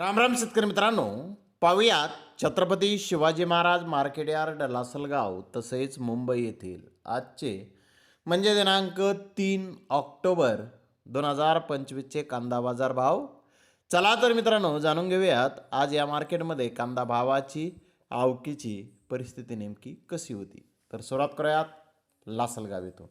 रामराम शेतकरी मित्रांनो. पाहुयात छत्रपती शिवाजी महाराज मार्केट यार्ड लासलगाव तसेच मुंबई येथील आजचे म्हणजे दिनांक तीन ऑक्टोबर दोन हजार पंचवीसचे कांदा बाजार भाव. चला तर मित्रांनो जाणून घेऊयात आज या मार्केटमध्ये कांदा भावाची आवकीची परिस्थिती नेमकी कशी होती. तर सुरुवात करूयात लासलगाव येथून.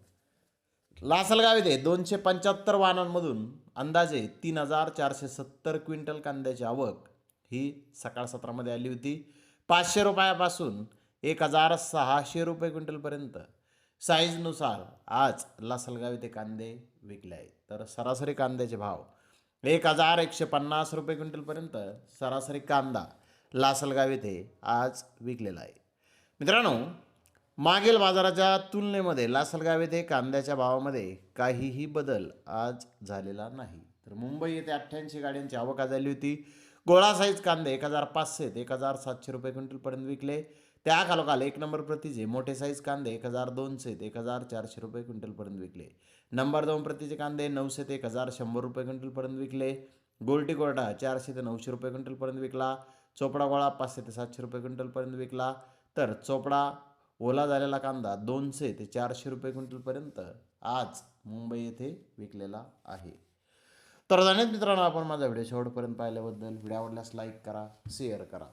लासलगाव येथे दोनशे पंच्याहत्तर वाहनांमधून अंदाजे तीन हजार चारशे सत्तर क्विंटल कांद्याची आवक ही सकाळ सत्रामध्ये आली होती. पाचशे रुपयापासून एक हजार सहाशे रुपये क्विंटलपर्यंत. साईजनुसार आज लासलगाव येथे कांदे विकले आहेत. तर सरासरी कांद्याचे भाव एक हजार एकशे पन्नास रुपये क्विंटलपर्यंत सरासरी कांदा लासलगाव येथे आज विकलेला आहे. मित्रांनो मागील बाजाराच्या तुलनेमध्ये लासलगाव येथे कांद्याच्या भावामध्ये काहीही बदल आज झालेला नाही. तर मुंबई येथे अठ्ठ्याऐंशी गाड्यांची आवक झाली होती. गोळा साईज कांदे एक हजार पाचशे ते एक हजार सातशे रुपये क्विंटलपर्यंत विकले. त्या खालोखाल एक नंबर प्रतीचे मोठे साईज कांदे एक हजार दोनशे ते एक हजार चारशे रुपये क्विंटलपर्यंत विकले. नंबर दोन प्रतीचे कांदे नऊशे ते एक हजार शंभर रुपये क्विंटलपर्यंत विकले. गोल्टी कोरडा चारशे ते नऊशे रुपये क्विंटलपर्यंत विकला. चोपडा गोळा पाचशे ते सातशे रुपये क्विंटलपर्यंत विकला. तर चोपडा ओला झालेला कांदा दोनशे ते चारशे रुपये क्विंटलपर्यंत आज मुंबई येथे विकलेला आहे. तर धन्यवाद मित्रांनो आपण माझा व्हिडिओ शेवटपर्यंत पाहिल्याबद्दल. व्हिडिओ आवडल्यास लाईक करा शेअर करा.